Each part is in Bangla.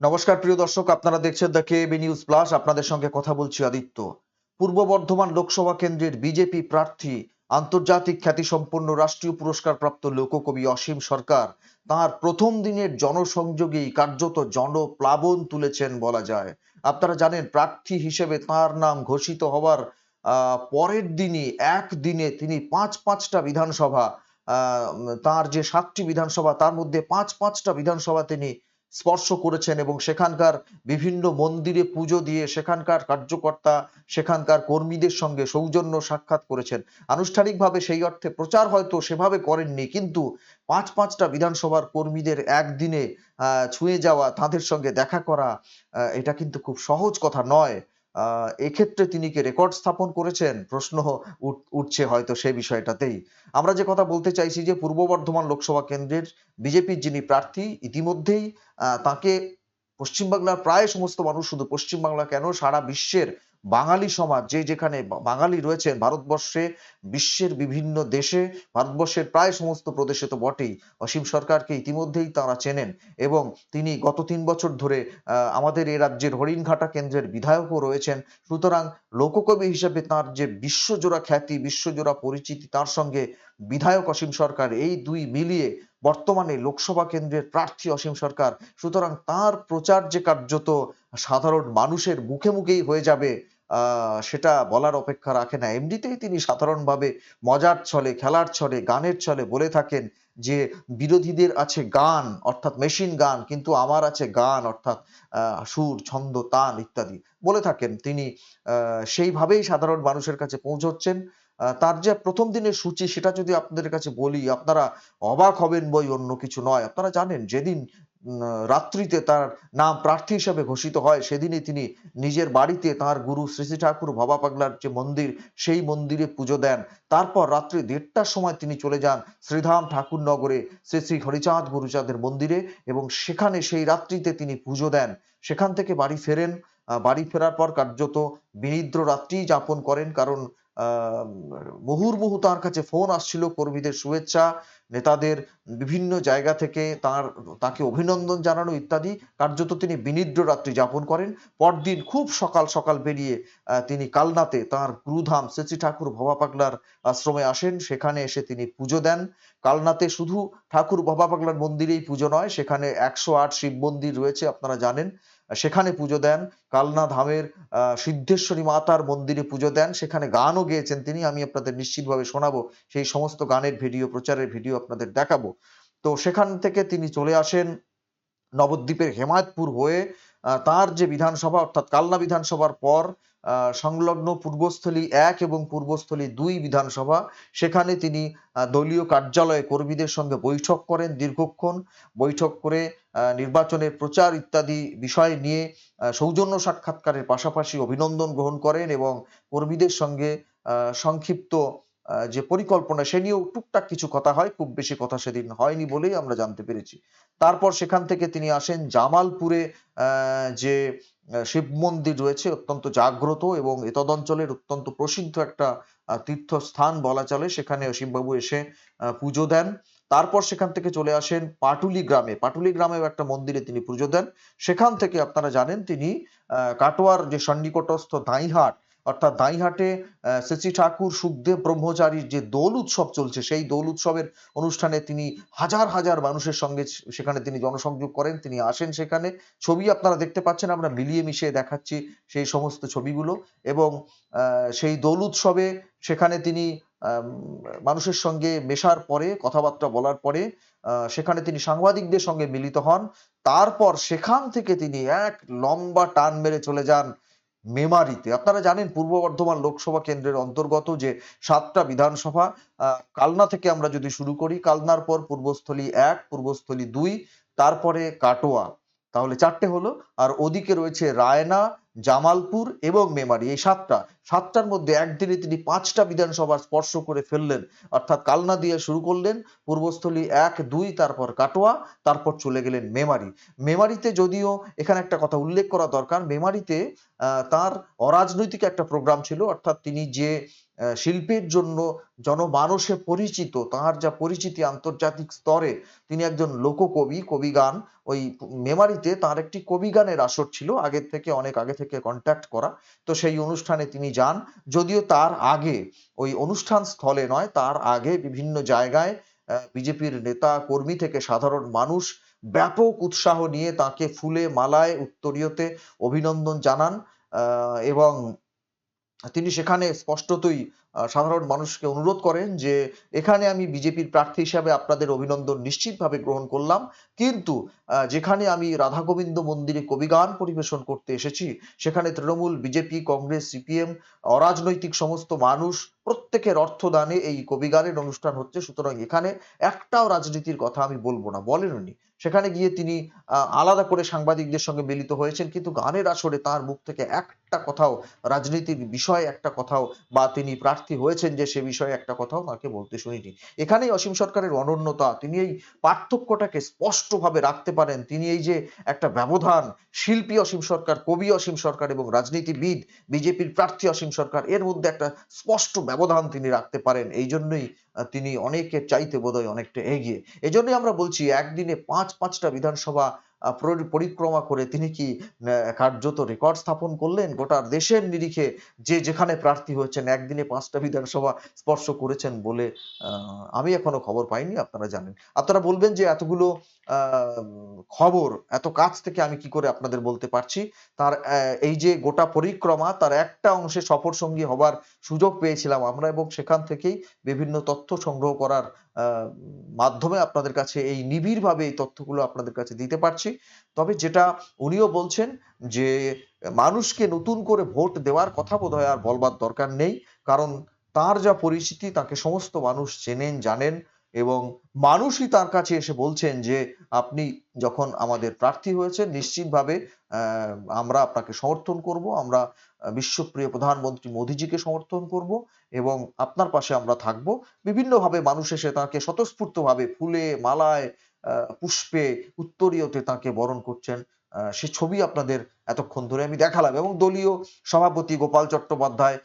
নমস্কার, প্রিয় দর্শক, আপনারা দেখছেন দ্য কেবি নিউজ প্লাস আপনাদের সঙ্গে কথা বলছি আদিত্য। পূর্ব বর্ধমান লোকসভা কেন্দ্রের বিজেপি প্রার্থী, আন্তর্জাতিক খ্যাতিসম্পন্ন রাষ্ট্রীয় পুরস্কারপ্রাপ্ত লোককবি অসীম সরকার তার প্রথম দিনের জনসংযোগেই কার্যত জনপ্লাবন তুলেছেন বলা যায়। আপনারা জানেন, প্রার্থী হিসেবে তার নাম ঘোষিত হওয়ার পরের দিনই এক দিনে তিনি পাঁচ পাঁচটা বিধানসভা তার যে সাতটি বিধানসভা, তার মধ্যে পাঁচ পাঁচটা বিধানসভা তিনি স্পর্শ করেছেন এবং সেখানকার বিভিন্ন মন্দিরে পুজো দিয়ে সেখানকার কার্যকর্তা, সেখানকার কর্মীদের সঙ্গে সৌজন্য সাক্ষাৎ করেছেন। আনুষ্ঠানিকভাবে সেই অর্থে প্রচার হয়তো সেভাবে করেননি, কিন্তু পাঁচ পাঁচটা বিধানসভার কর্মীদের একদিনে ছুঁয়ে যাওয়া, তাদের সঙ্গে দেখা করা এটা কিন্তু খুব সহজ কথা নয়। এক্ষেত্রে তিনি কি রেকর্ড স্থাপন করেছেন? প্রশ্ন উঠ- উঠছে হয়তো সে বিষয়টাতেই। আমরা যে কথা বলতে চাইছি যে পূর্ব বর্ধমান লোকসভা কেন্দ্রের বিজেপির যিনি প্রার্থী, ইতিমধ্যেই তাকে পশ্চিমবাংলার প্রায় সমস্ত মানুষ শুধু পশ্চিমবাংলা কেন? সারা বিশ্বের বাঙালি সমাজ, যে যেখানে বাঙালি রয়েছেন ভারতবর্ষে, বিশ্বের বিভিন্ন দেশে, ভারতবর্ষের প্রায় সমস্ত প্রদেশে তো বটেই। অসীম সরকারকে ইতিমধ্যেই তারা চেনেন এবং তিনি গত তিন বছর ধরে আমাদের এ রাজ্যের হরিণঘাটা কেন্দ্রের বিধায়কও রয়েছেন। সুতরাং লোককবি হিসেবে তার যে বিশ্বজোড়া খ্যাতি, বিশ্বজোড়া পরিচিতি, তার সঙ্গে বিধায়ক অসীম সরকার এই দুই মিলিয়ে বর্তমানে লোকসভা কেন্দ্রের প্রার্থী অসীম সরকার, সুতরাং তার প্রচার যে কার্যত সাধারণ মানুষের মুখে মুখেই হয়ে যাবে সেটা বলার অপেক্ষা রাখে না। এমনিতেই তিনি সাধারণভাবে মজার ছলে, খেলার ছলে, গানের ছলে বলে থাকেন যে, বিরোধীদের আছে গান, অর্থাৎ মেশিন গান, কিন্তু আমার আছে গান, অর্থাৎ সুর, ছন্দ তান ইত্যাদি। বলে থাকেন তিনি সেইভাবেই সাধারণ মানুষের কাছে পৌঁছচ্ছেন। তার যে প্রথম দিনের সূচি সেটা যদি আপনাদের কাছে বলি, আপনারা অবাক হবেন বই অন্য কিছু নয়। আপনারা জানেন, যেদিন রাত্রিতে তার নাম প্রার্থী হিসেবে ঘোষিত হয়, সেদিনই তিনি নিজের বাড়িতে তার গুরু শ্রী শ্রী ঠাকুর ভবা পাগলার যে মন্দির, সেই মন্দিরে পুজো দেন। তারপর রাত্রি দেড়টার সময় তিনি চলে যান শ্রীধাম ঠাকুরনগরে শ্রী শ্রী হরিচাঁদ গুরুচাঁদের মন্দিরে এবং সেখানে সেই রাত্রিতে তিনি পুজো দেন। সেখান থেকে বাড়ি ফেরেন। বাড়ি ফেরার পর কার্যত বিনিদ্র রাত্রি যাপন করেন, কারণ মুহুর্মুহু তার কাছে ফোন আসছিল কর্মীদের শুভেচ্ছা, নেতাদের বিভিন্ন জায়গা থেকে তার, তাকে অভিনন্দন জানানো ইত্যাদি। কার্যত তিনি বিনিদ্র রাত্রি যাপন করেন। পরদিন খুব সকাল সকাল বেরিয়ে তিনি কালনাতে তার গুরুধাম শ্রী ঠাকুর ভবা পাগলার আশ্রমে আসেন। সেখানে এসে তিনি পুজো দেন। কালনাতে শুধু ঠাকুর ভবা পাগলার মন্দিরেই পুজো নয়, সেখানে একশো আট শিব মন্দির রয়েছে, আপনারা জানেন। সেখানে পুজো দেন। কালনা ধামের সিদ্ধেশ্বরী মাতার মন্দিরে পুজো দেন। সেখানে গানও গেয়েছেন তিনি। আমি আপনাদের নিশ্চিতভাবে শোনাবো। সেই সমস্ত গানের ভিডিও, প্রচারের ভিডিও আপনাদের দেখাবো। তো সেখান থেকে তিনি চলে আসেন নবদ্বীপের হেমায়তপুর হয়ে। তার যে বিধানসভা, অর্থাৎ কালনা বিধানসভার পর সংলগ্ন পূর্বস্থলী এক এবং পূর্বস্থলী দুই বিধানসভা। সেখানে তিনি দলীয় কার্যালয়ে কর্মীদের সঙ্গে বৈঠক করেন দীর্ঘক্ষণ। বৈঠক করে নির্বাচনের প্রচার ইত্যাদি বিষয় নিয়ে সৌজন্য সাক্ষাৎকারের পাশাপাশি অভিনন্দন গ্রহণ করেন এবং কর্মীদের সঙ্গে সংক্ষিপ্ত যে পরিকল্পনা, সে নিয়েও টুকটাক কিছু কথা হয়। খুব বেশি কথা সেদিন হয়নি বলেই আমরা জানতে পেরেছি। তারপর সেখান থেকে তিনি আসেন জামালপুরে যে শিব মন্দির রয়েছে, অত্যন্ত জাগ্রত এবং এতদ অঞ্চলের অত্যন্ত প্রসিদ্ধ একটা তীর্থস্থান বলা চলে। সেখানে শিববাবু এসে পুজো দেন। তারপর সেখান থেকে চলে আসেন পাটুলি গ্রামে। পাটুলি গ্রামেও একটা মন্দিরে তিনি পুজো দেন। সেখান থেকে আপনারা জানেন তিনি কাটোয়ার যে সন্নিকটস্থ দাইহাট অর্থাৎ দাইহাটে শ্রী ঠাকুর, সুখদেব, ব্রহ্মচারীর যে দোল উৎসব চলছে, সেই দোল উৎসবের অনুষ্ঠানে তিনি হাজার হাজার মানুষের সঙ্গে সেখানে তিনি জনসংযোগ করেন, তিনি আসেন সেখানে। ছবি আপনারা দেখতে পাচ্ছেন, আমরা মিলিয়ে মিশিয়ে দেখাচ্ছি সেই সমস্ত ছবিগুলো এবং সেই দোল উৎসবে সেখানে তিনি মানুষের সঙ্গে মেশার পরে, কথাবার্তা বলার পরে সেখানে তিনি সাংবাদিকদের সঙ্গে মিলিত হন। তারপর সেখান থেকে তিনি এক লম্বা টান মেরে চলে যান মেমারিতে। আপনারা জানেন পূর্ব বর্ধমান লোকসভা কেন্দ্রের অন্তর্গত যে সাতটা বিধানসভা কালনা থেকে আমরা যদি শুরু করি, কালনার পর পূর্বস্থলী এক, পূর্বস্থলী দুই, তারপরে কাটোয়া। তাহলে চারটে হলো। আর ওদিকে রয়েছে রায়না, জামালপুর এবং মেমারি। এই সাতটা সাতটার মধ্যে একদিনে তিনি পাঁচটা বিধানসভা স্পর্শ করে ফেললেন। অর্থাৎ কালনা দিয়ে শুরু করলেন, পূর্বস্থলী এক, দুই, তারপর কাটোয়া, তারপর চলে গেলেন মেমারি। মেমারিতে যদিও এখানে একটা কথা উল্লেখ করা দরকার, মেমারিতে তার অরাজনৈতিক একটা প্রোগ্রাম ছিল, অর্থাৎ তিনি যে শিল্পের জন্য জনমানসে পরিচিত তার যা পরিচিতি আন্তর্জাতিক স্তরে, তিনি একজন লোককবি কবি গান ওই মেমারিতে তার একটি কবি গানের আসর ছিল, আগের থেকে, অনেক আগে থেকে কন্ট্যাক্ট করা। তো সেই অনুষ্ঠানে তিনি যান, যদিও তার আগে, ওই অনুষ্ঠান স্থলে নয়, তার আগে বিভিন্ন জায়গায় বিজেপির নেতা কর্মী থেকে সাধারণ মানুষ ব্যাপক উৎসাহ নিয়ে তাকে ফুলে মালায় উত্তরীয়তে অভিনন্দন জানান এবং তিনি সেখানে স্পষ্টতই সাধারণ মানুষকে অনুরোধ করেন যে এখানে আমি বিজেপির প্রার্থী হিসাবে আপনাদের অভিনন্দন নিশ্চিতভাবে গ্রহণ করলাম। কিন্তু যেখানে আমি রাধা গোবিন্দ মন্দিরে কবিগান পরিবেশন করতে এসেছি, সেখানে তৃণমূল, বিজেপি, কংগ্রেস, সিপিএম, অরাজনৈতিক সমস্ত মানুষ প্রত্যেকের অর্থদানে এই কবিগানের অনুষ্ঠান হচ্ছে। সুতরাং এখানে একটাও রাজনীতির কথা আমি বলব না, বলেন উনি। সেখানে গিয়ে তিনি আলাদা করে সাংবাদিকদের সঙ্গে মিলিত হয়েছেন, কিন্তু গানের আসরে তার মুখ থেকে একটা কথাও, রাজনীতির বিষয়ে একটা কথাও বা তিনি প্রার্থী হয়েছেন যে সে বিষয়ে একটা কথাও তাকে বলতে শুনিনি। এখানেই অসীম সরকারের অনন্যতা, তিনি এই পার্থক্যটাকে স্পষ্টভাবে রাখতে পারেন। তিনি এই যে একটা ব্যবধান, শিল্পী অসীম সরকার, কবি অসীম সরকার এবং রাজনীতিবিদ, বিজেপির প্রার্থী অসীম সরকার, এর মধ্যে একটা স্পষ্ট ব্যবধান তিনি রাখতে পারেন। এই জন্যই তিনি অনেকের চাইতে বোধহয় অনেকটা এগিয়ে। এই জন্যই আমরা বলছি, একদিনে পাঁচ পাঁচটা বিধানসভা পরিক্রমা করে তিনি কি কার্যত রেকর্ড স্থাপন করলেন? গোটা দেশের নিরিখে যে যেখানে প্রার্থী হয়েছেন, একদিনে পাঁচটা বিধানসভা স্পর্শ করেছেন বলে আমি এখনও খবর পাইনি, আপনারা জানেন। আপনারা বলবেন যে এতগুলো খবর, এত কাছ থেকে আমি কি করে আপনাদের বলতে পারছি? তার এই যে গোটা পরিক্রমা, তার একটা অংশে সফর সঙ্গী হবার সুযোগ পেয়েছিলাম আমরা এবং সেখান থেকেই বিভিন্ন তথ্য সংগ্রহ করার মাধ্যমে আপনাদের কাছে এই নিবিড়ভাবে এই তথ্যগুলো আপনাদের কাছে দিতে পারছি। তবে যেটা উনিও বলছেন যে, মানুষকে নতুন করে ভোট দেওয়ার কথা বোধহয় আর বলবার দরকার নেই। কারণ তার যা পরিচিতি, তাকে সমস্ত মানুষ চেনেন, জানেন। এবং মানুষই তার কাছে এসে বলছেন যে, আপনি যখন আমাদের প্রার্থী হয়েছেন, নিশ্চিতভাবে আমরা আপনাকে সমর্থন করব, আমরা বিশ্বপ্রিয় প্রধানমন্ত্রী মোদিজিকে সমর্থন করব এবং আপনার পাশে আমরা থাকব। বিভিন্নভাবে মানুষ এসে তাকে স্বতঃস্ফূর্তভাবে ফুলে, মালায় পুষ্পে, উত্তরীয়তে তাকে বরণ করছেন। সে ছবি আপনাদের এতক্ষণ ধরে আমি দেখালাম এবং দলীয় সভাপতি গোপাল চট্টোপাধ্যায়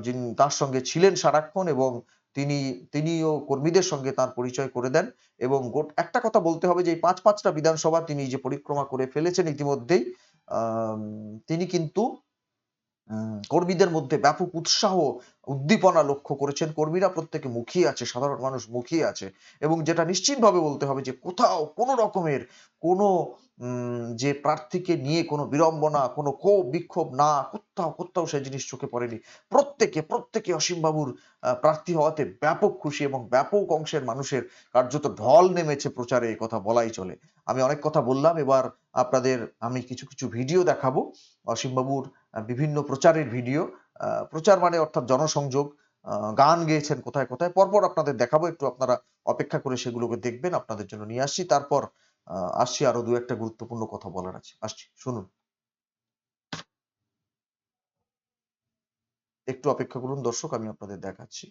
যিনি তার সঙ্গে ছিলেন সারাক্ষণ এবং তিনি, তিনিও কর্মীদের সঙ্গে তার পরিচয় করে দেন এবং একটা কথা বলতে হবে যে পাঁচ পাঁচটা বিধানসভা তিনি যে পরিক্রমা করে ফেলেছেন ইতিমধ্যেই তিনি কিন্তু কর্মীদের মধ্যে ব্যাপক উৎসাহ উদ্দীপনা লক্ষ্য করেছেন, কর্মীরা প্রত্যেকে মুখিয়ে আছে, সাধারণ মানুষ মুখিয়ে আছে এবং যেটা নিশ্চিতভাবে বলতে হবে যে কোথাও কোনো রকমের কোনো যে প্রার্থীকে নিয়ে কোনো বিড়ম্বনা, কোনো ক্ষোভ, বিক্ষোভ না, কোথাও কোথাও সেই জিনিস চোখে পড়েনি। প্রত্যেকে প্রত্যেকে অসীম বাবুর প্রার্থী হওয়াতে ব্যাপক খুশি এবং ব্যাপক অংশের মানুষের কার্যত ঢল নেমেছে প্রচারে কথা বলাই চলে। আমি অনেক কথা বললাম, এবার আপনাদের আমি কিছু কিছু ভিডিও দেখাবো। অসীম বাবুর বিভিন্ন প্রচারের ভিডিও। প্রচার মানে অর্থাৎ জনসংযোগ গান গেয়েছেন কোথায় কোথায়, পরপর আপনাদের দেখাবো, একটু আপনারা অপেক্ষা করে সেগুলোকে দেখবেন, আপনাদের জন্য নিয়ে আসছি। তারপর আসছি আরও দু একটা গুরুত্বপূর্ণ কথা বলার আছে। আসছি, শুনুন। একটু অপেক্ষা করুন দর্শক, আমি আপনাদের দেখাচ্ছি।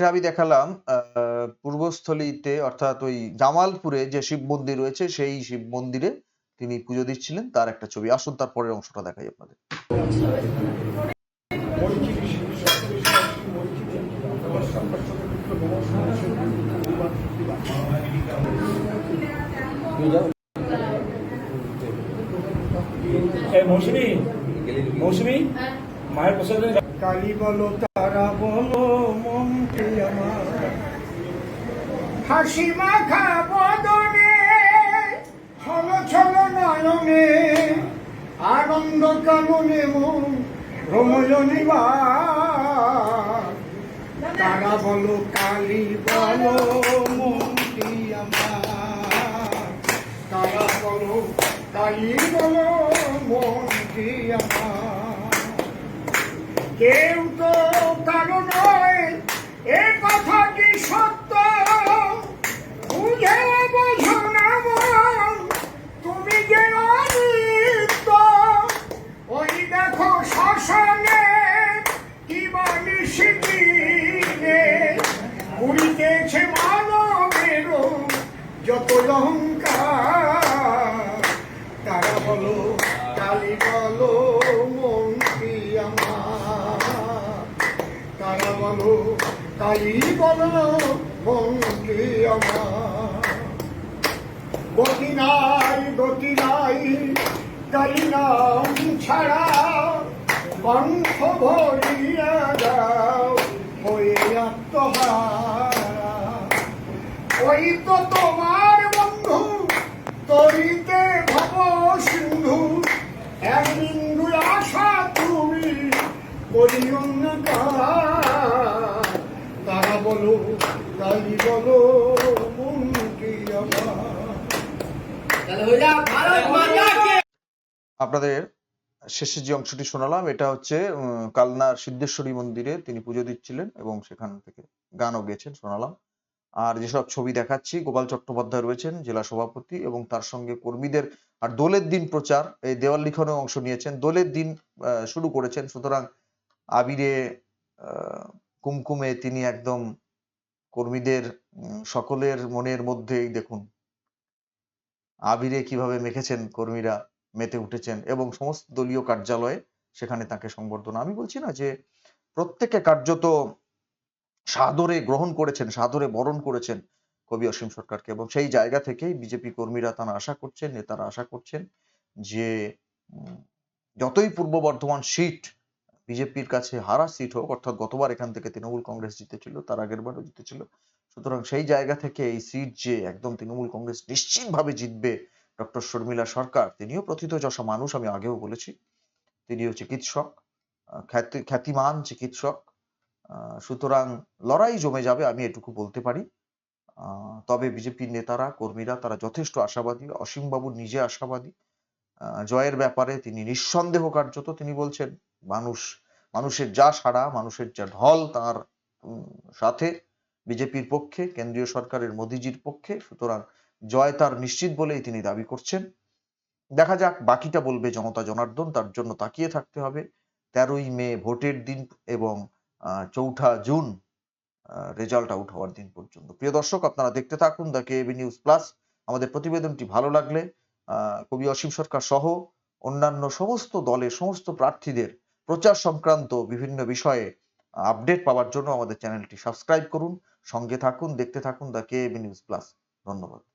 এটা আমি দেখালাম আহ, পূর্বস্থলীতে অর্থাৎ ওই জামালপুরে যে শিব মন্দির রয়েছে সেই শিব মন্দিরে তিনি পুজো দিচ্ছিলেন। তার একটা ছবি। আসুন তার পরের অংশটা দেখাই আপনাদের। মৌসুমি? মৌসুমি? মায়ের প্রসাদ কালী বলো তারা বলো মনকে আমার হাসি মাখা বদনে ছল ছল নয়নে, আনন্দ কাননে মন নিবার। তারা বলো, কালী বলো, মনটি আমার। তারা বলো, কালী বলো, মনটি আমার। কেউ গতি নাই গতি নাই কালী নাম ছাড়া কণ্ঠ ভরিয়া যাও, হয়ে ওই তো তোমার বন্ধু, তরিতে ভব সিন্ধু, এক বিন্দু আশা তুমি করি অন্ধকার তারা বলো তাই বলো মনটি আমার? আপনাদের শেষে যে অংশটি শোনালাম, এটা হচ্ছে কালনার সিদ্ধেশ্বরী মন্দিরে তিনি পুজো দিচ্ছিলেন এবং সেখান থেকে গানও গেয়েছেন, শোনালাম। আর যেসব ছবি দেখাচ্ছি, গোপাল চট্টোপাধ্যায় রয়েছেন, জেলা সভাপতি এবং তার সঙ্গে কর্মীদের, আর দোলের দিন প্রচার, এই দেওয়াল লিখনে অংশ নিয়েছেন। দোলের দিন শুরু করেছেন, সুতরাং আবিরে কুমকুমে তিনি একদম কর্মীদের সকলের মনের মধ্যেই দেখুন আবিরে কীভাবে মেখেছেন কর্মীরা, মেতে উঠেছেন এবং সমস্ত দলীয় কার্যালয়ে সেখানে তাকে সংবর্ধনা। আমি বলছি না যে প্রত্যেকে কার্যত সাদরে গ্রহণ করেছেন, সাদরে বরণ করেছেন কবি অসীম সরকারকে এবং সেই জায়গা থেকেই বিজেপি কর্মীরা তারা আশা করছেন, নেতারা আশা করছেন যে যতই পূর্ব বর্ধমান সিট বিজেপির কাছে হারা সিট হোক, অর্থাৎ গতবার এখান থেকে তৃণমূল কংগ্রেস জিতেছিল, তার আগের বারও জিতেছিল সুতরাং সেই জায়গা থেকে এই সিট যে একদম তৃণমূল কংগ্রেস নিশ্চিতভাবে জিতবে ডক্টর শর্মিলা সরকার, তিনিও প্রথিত প্রথিতযশা মানুষ, আমি আগেও বলেছি। তিনিও চিকিৎসক খ্যাতি, খ্যাতিমান চিকিৎসক। সুতরাং লড়াই জমে যাবে, আমি এটুকু বলতে পারি। তবে বিজেপির নেতারা, কর্মীরা, তারা যথেষ্ট আশাবাদী। অসীম বাবু নিজে আশাবাদী। জয়ের ব্যাপারে তিনি নিঃসন্দেহ কার্যত তিনি বলছেন, মানুষ, মানুষের যা সাড়া, মানুষের যা ঢল তার সাথে। বিজেপির পক্ষে, কেন্দ্রীয় সরকারের মোদিজির পক্ষে, সুতরাং জয় তার নিশ্চিত বলেই তিনি দাবি করছেন। দেখা যাক, বাকিটা বলবে জনতা জনার্দন, তার জন্য তাকিয়ে থাকতে হবে। তেরোই মে ভোটের দিন এবং চৌঠা জুন রেজাল্ট আউট হওয়ার দিন পর্যন্ত। প্রিয় দর্শক, আপনারা দেখতে থাকুন দ্য কেবি নিউজ প্লাস। আমাদের প্রতিবেদনটি ভালো লাগলে কবি অসীম সরকার সহ অন্যান্য সমস্ত দলের সমস্ত প্রার্থীদের প্রচার সংক্রান্ত বিভিন্ন বিষয়ে আপডেট পাওয়ার জন্য আমাদের চ্যানেলটি সাবস্ক্রাইব করুন, সঙ্গে থাকুন, দেখতে থাকুন দ্য কেবি নিউজ প্লাস। ধন্যবাদ।